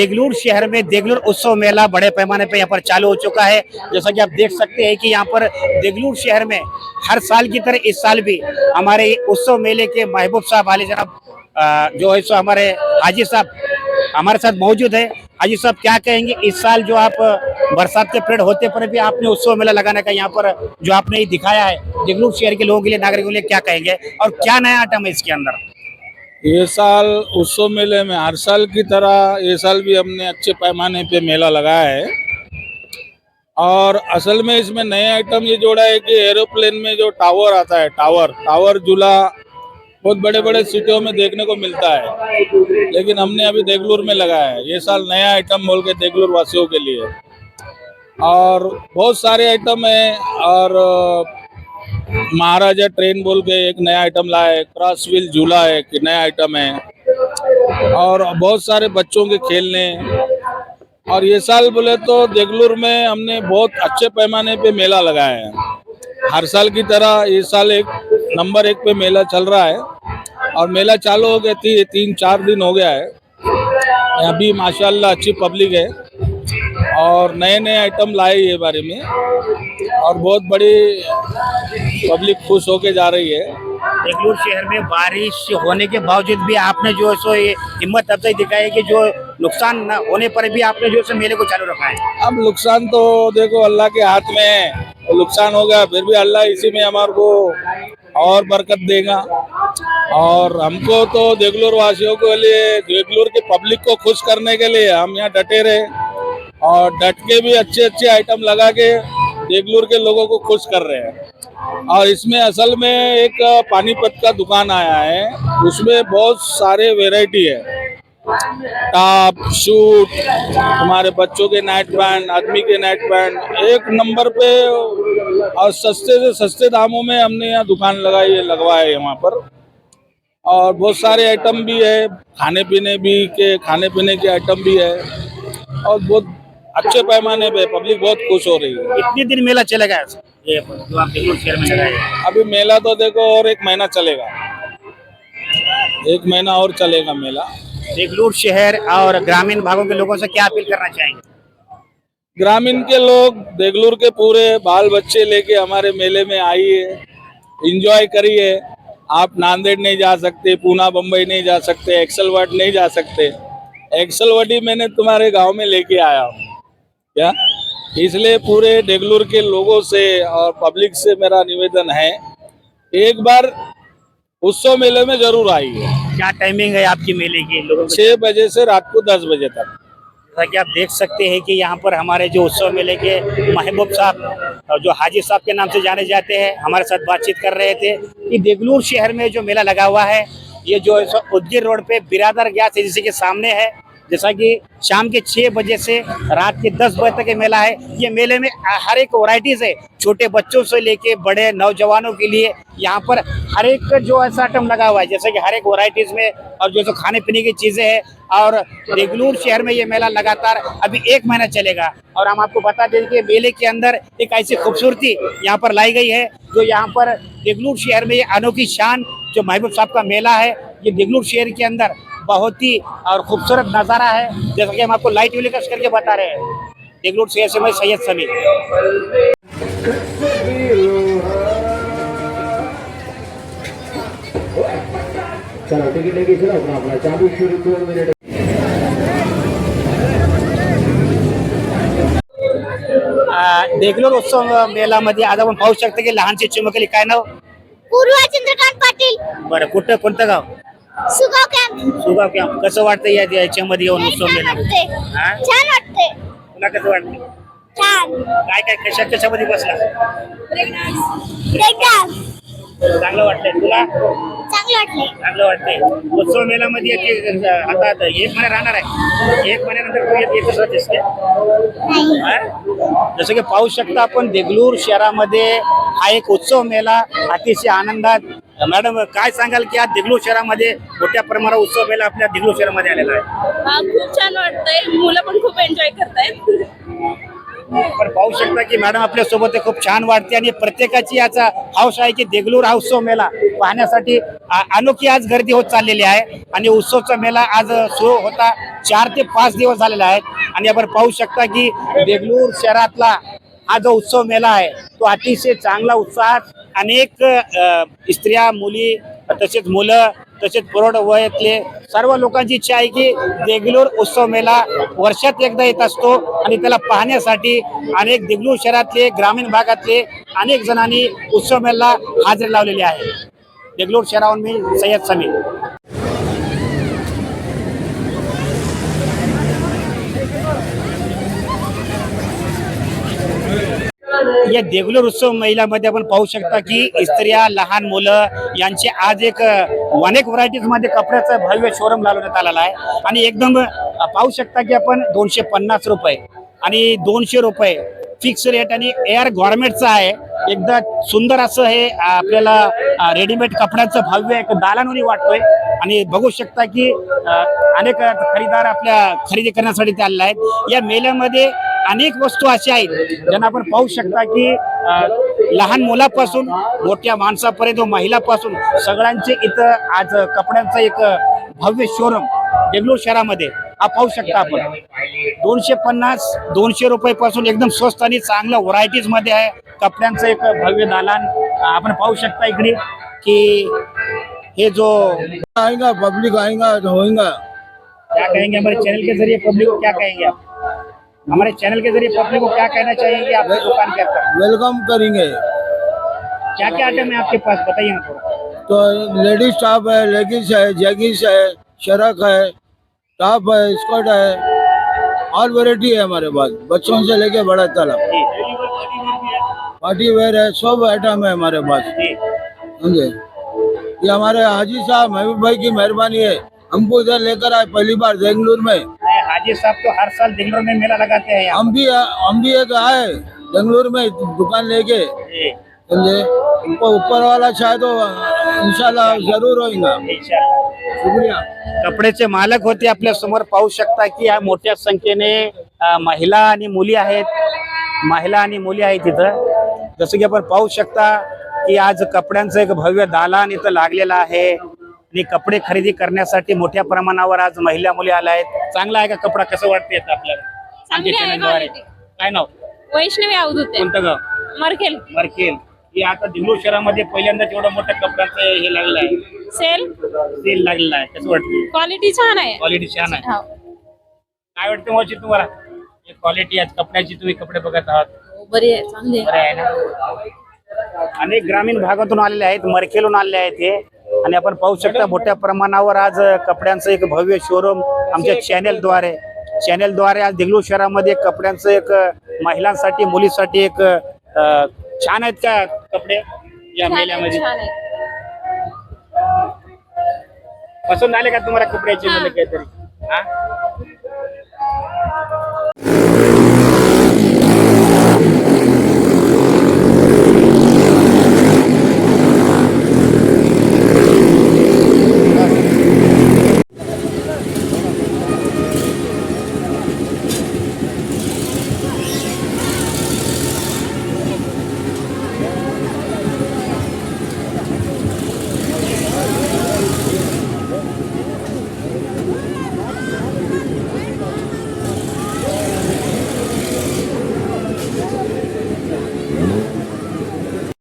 देगलूर शहर में देगलूर उत्सव मेला बड़े पैमाने पे यहाँ पर चालू हो चुका है। जैसा कि आप देख सकते हैं कि यहाँ पर देगलूर शहर में हर साल की तरह इस साल भी हमारे उत्सव मेले के महबूब साहब आली जनाब जो है सो हमारे हाजी साहब हमारे साथ मौजूद है। हाजी साहब, क्या कहेंगे इस साल जो आप, बरसात के पेड़ होते पर भी आपने उत्सव मेला लगाने का यहाँ पर जो आपने दिखाया है, देगलूर शहर के लोगों के लिए, नागरिकों के लिए क्या कहेंगे? और क्या नया आइटम है इसके अंदर? ये साल उत्सव मेले में हर साल की तरह ये साल भी हमने अच्छे पैमाने पे मेला लगाया है। और असल में इसमें नए आइटम ये जोड़ा है कि एरोप्लेन में जो टावर आता है टावर टावर झूला बहुत बड़े बड़े सिटियों में देखने को मिलता है। लेकिन हमने अभी देगलूर में लगाया है। ये साल नया आइटम बोल के देगलूर वासियों के लिए। और बहुत सारे आइटम है और महाराजा ट्रेन बोल के एक नया आइटम है क्रॉस व्हील झूला है, एक नया आइटम है। और बहुत सारे बच्चों के खेलने। और ये साल बोले तो देगलूर में हमने बहुत अच्छे पैमाने पे मेला लगाया है। हर साल की तरह ये साल एक नंबर एक पे मेला चल रहा है। और मेला चालू हो गया थी, तीन चार दिन हो गया है। अभी माशाल्लाह अच्छी पब्लिक है। और नए नए आइटम लाए ये बारे में। और बहुत बड़ी पब्लिक खुश होके जा रही है। देगलूर शहर में बारिश होने के बावजूद भी आपने जो है सो ये हिम्मत अफजाई दिखाई है कि जो नुकसान न होने पर भी आपने जो है सो मेले को चालू रखा है। अब नुकसान तो देखो अल्लाह के हाथ में है। नुकसान हो गया फिर भी अल्लाह इसी में हमारे को और बरकत देगा। और हमको तो देगलूर वासियों के लिए देगलूर के पब्लिक को खुश करने के लिए हम यहाँ डटे रहे। और डट के भी अच्छे अच्छे आइटम लगा के देगलूर के लोगों को खुश कर रहे हैं। और इसमें असल में एक पानीपत का दुकान आया है। उसमें बहुत सारे वेराइटी है। टॉप, शूट, हमारे बच्चों के नाइट पैंट आदमी के नाइट पैंट एक नंबर पे और सस्ते से सस्ते दामों में हमने यहाँ दुकान लगाई है, लगवाया है यहाँ पर। और बहुत सारे आइटम भी है खाने पीने भी के खाने पीने के आइटम भी है। और बहुत अच्छे पैमाने पे पब्लिक बहुत खुश हो रही है। कितने दिन मेला चलेगा? ये जो आप देगलूर शहर में लगाए अभी मेला तो देखो और एक महीना चलेगा। एक महीना और चलेगा मेला। देगलूर शहर और ग्रामीण भागों के लोगों से क्या अपील करना चाहेंगे? ग्रामीण के लोग देगलूर के पूरे बाल बच्चे लेके हमारे मेले में आइए इंजॉय करिए। आप नांदेड़ नहीं जा सकते पूना बम्बई नहीं जा सकते एक्सल वर्ड नहीं जा सकते। एक्सल वर्ड ही मैंने तुम्हारे गाँव में लेके आया हूँ। क्या? इसलिए पूरे देगलूर के लोगों से और पब्लिक से मेरा निवेदन है एक बार उत्सव मेले में ज़रूर आइए। क्या टाइमिंग है आपकी मेले की? लोगों छह बजे से रात को दस बजे तक। जैसा कि आप देख सकते हैं कि यहाँ पर हमारे जो उत्सव मेले के महबूब साहब और जो हाजी साहब के नाम से जाने जाते हैं हमारे साथ बातचीत कर रहे थे कि देगलूर शहर में जो मेला लगा हुआ है ये जो उदगिर रोड पे बिरादर गैस एजेंसी के सामने है जैसा कि शाम के छह बजे से रात के दस बजे तक ये मेला है। ये मेले में हर एक वैरायटीज है। छोटे बच्चों से लेके बड़े नौजवानों के लिए यहाँ पर हर एक जो ऐसा आइटम लगा हुआ है, जैसे कि हर एक वराइटीज़ में और जो सो खाने पीने की चीज़ें हैं और देगलूर शहर में ये मेला लगातार अभी एक महीना चलेगा। और हम आपको बता दें कि मेले के अंदर एक ऐसी खूबसूरती यहाँ पर लाई गई है, जो यहाँ पर देगलूर शहर में ये अनोखी शान, जो महबूब साहब का मेला है, ये देगलूर शहर के अंदर बहुत ही और खूबसूरत नज़ारा है जैसा कि हम आपको लाइट टेलीकास्ट करके बता रहे हैं। देगलूर शहर से मैं सैयद समी चलो टिकट लेके चलो अपना अपना चालू शुरू दो मिनट देगलूर उत्सव मेलामध्ये आज आपण पाहू शकतो की लहानचे चिमुकली काय नाव पूर्वा चंद्रकांत पाटील। बरं कुठं कोणतं गाव? सुगाव कॅम्प सुगाव कॅम्प कसं वाटतं या याच्यामध्ये येऊन उत्सव वाटते हा? छान वाटते तुला कसं वाटतं छान. काय काय कशा कशामध्ये बसला? चांगलं वाटतंय. तुला? चांगलं वाटतंय. उत्सव मेळामध्ये येते आता आता एक महिना राहणार आहे. एक महिन्यानंतर तू येत येतच राहतेस का? नाही. हा? जसं की पाहू शकता आपण देगलूर शहरामध्ये हा एक उत्सव मेला. अतिशय आनंदात. मॅडम काय सांगाल की आज देगलूर शहरामध्ये मोठ्या प्रमाणात उत्सव मेला आपल्या देगलूर शहरामध्ये आलेला आहे? खूप छान वाटतंय. मुलं पण खूप एन्जॉय करतायत. पण पाहू शकता की मॅडम आपल्यासोबत खूप छान वाटते आणि प्रत्येकाची याचा हौस आहे की देगलूर हा उत्सव मेला पाहण्यासाठी अनोखी आज गर्दी होत चाललेली आहे आणि उत्सवचा मेला आज सुरू होता. चार ते पाच दिवस झालेला आहे आणि आपण पाहू शकता की देगलूर शहरातला हा जो उत्सव मेला आहे तो अतिशय चांगला उत्साहात अनेक स्त्रिया मुली तसेच मुलं तसेच प्रौढ वयातले सर्व लोकांची इच्छा आहे की देगलूर उत्सव मेला वर्षात एकदा येत असतो आणि त्याला पाहण्यासाठी अनेक देगलूर शहरातले ग्रामीण भागातले अनेक जणांनी उत्सव मेला हजेरी लावलेली आहे. देगलूर शहराहून मी सय्यद समीर. या देगलूर उत्सव महिलामध्ये आपण पाहू शकता की स्त्रिया लहान मुलं यांचे आज एक अनेक व्हरायटीजमध्ये कपड्याचं भव्य शोरूम लावण्यात आलेला आहे. आणि एकदम पाहू शकता की आपण दोनशे पन्नास रुपये आणि दोनशे रुपये फिक्स रेट आणि एअर गॉर्मेंटचं आहे. एकदा सुंदर असं हे आपल्याला रेडीमेड कपड्याचं भव्य एक दालानोनी वाटतोय. आणि बघू शकता की अनेक खरीदार आपल्या खरेदी करण्यासाठी ते आलेले आहेत. या मेल्यामध्ये अनेक वस्तू अशा आहेत ज्यांना आपण पाहू शकता की लहान मुलापासून मोठ्या माणसापर्यंत महिलापासून सगळ्यांचे इथं आज कपड्यांचं एक भव्य शोरूम देगलूर शहरामध्ये हा पाहू शकता आपण. दोनशे पन्नास दोनशे रुपये पासून एकदम स्वस्त आणि चांगल्या व्हरायटीजमध्ये आहे. कपड्यांचं एक भव्य दालान आपण पाहू शकता इकडे की हे जो आएगा पब्लिक आएगा होएगा. क्या कहेंगे हमारे चैनल के जरिए पब्लिक को क्या कहेंगे आप? हमारे चैनल के ज़रिए पब्लिक को क्या कहना चाहेंगे आपकी दुकान के अंदर वेलकम करेंगे। क्या क्या आइटम है आपके पास? बताइए ना थोड़ा। तो लेडीज़ टॉप है लेगिंग्स है जैगिंग्स है शरक है टॉप है स्कर्ट है और वैरायटी है हमारे पास। बच्चों से लेके बड़ा तलब पार्टी वेयर है सब आइटम है हमारे पास। समझे? ये हमारे हाजी साहब महबूब भाई की मेहरबानी है। हमको इधर लेकर आए पहली बार बेंगलुरु में। हाजी साहब तो हर साल दिल्ली में मेला लगाते हैं यहाँ हम भी हम भी एक आए बेंगलुरु में दुकान लेके। जी। समझे? ऊपर वाला चाहे तो इंशाल्लाह जरूर होगा इंशाल्लाह. शुक्रिया। कपड्याचे मालक होते आपल्यासमोर पाहू शकता की या मोठ्या संख्येने महिला आणि मुली आहेत. महिला आणि मुली आहेत तिथं जसं की आपण पाहू शकता की आज कपड्यांचं एक भव्य दालान इथं लागलेलं आहे. आणि कपडे खरेदी करण्यासाठी मोठ्या प्रमाणावर आज महिला मुली आल्या आहेत. चांगला आहे का कपडा? कसं वाटते आपल्याला? आमच्या आहे. काय नाव? वैष्णवी अवधूत आहे कोणतं गाव? मरकेल मरकेल ही आता दिगलूर शहरामध्ये पहिल्यांदाच एवढं मोठं कपड्याचं हे लागलं आहे. सेल? सेल लागलेला आहे. कसं वाटतं? क्वालिटी छान आहे. क्वालिटी छान आहे. हो. काय वाटतं मावशी तुम्हाला? हे क्वालिटी आज कपड्याची तुम्ही कपडे बघत आहात. बरी आहे. चांगली आहे. बरं आहे ना? अनेक ग्रामीण भागातून आलेले आहेत. मरखेलून आलेले आहेत हे. आणि आपण पाहू शकता मोठ्या प्रमाणावर आज कपड्यांचं एक भव्य शोरूम आमच्या चॅनेलद्वारे चॅनेलद्वारे आज देगलूर शहरामध्ये कपड्यांचं एक महिलांसाठी मुलीसाठी एक छान आहेत का कपडे या मेल्यामध्ये? पसंत आले का तुम्हाला कपड्याची काहीतरी? हा?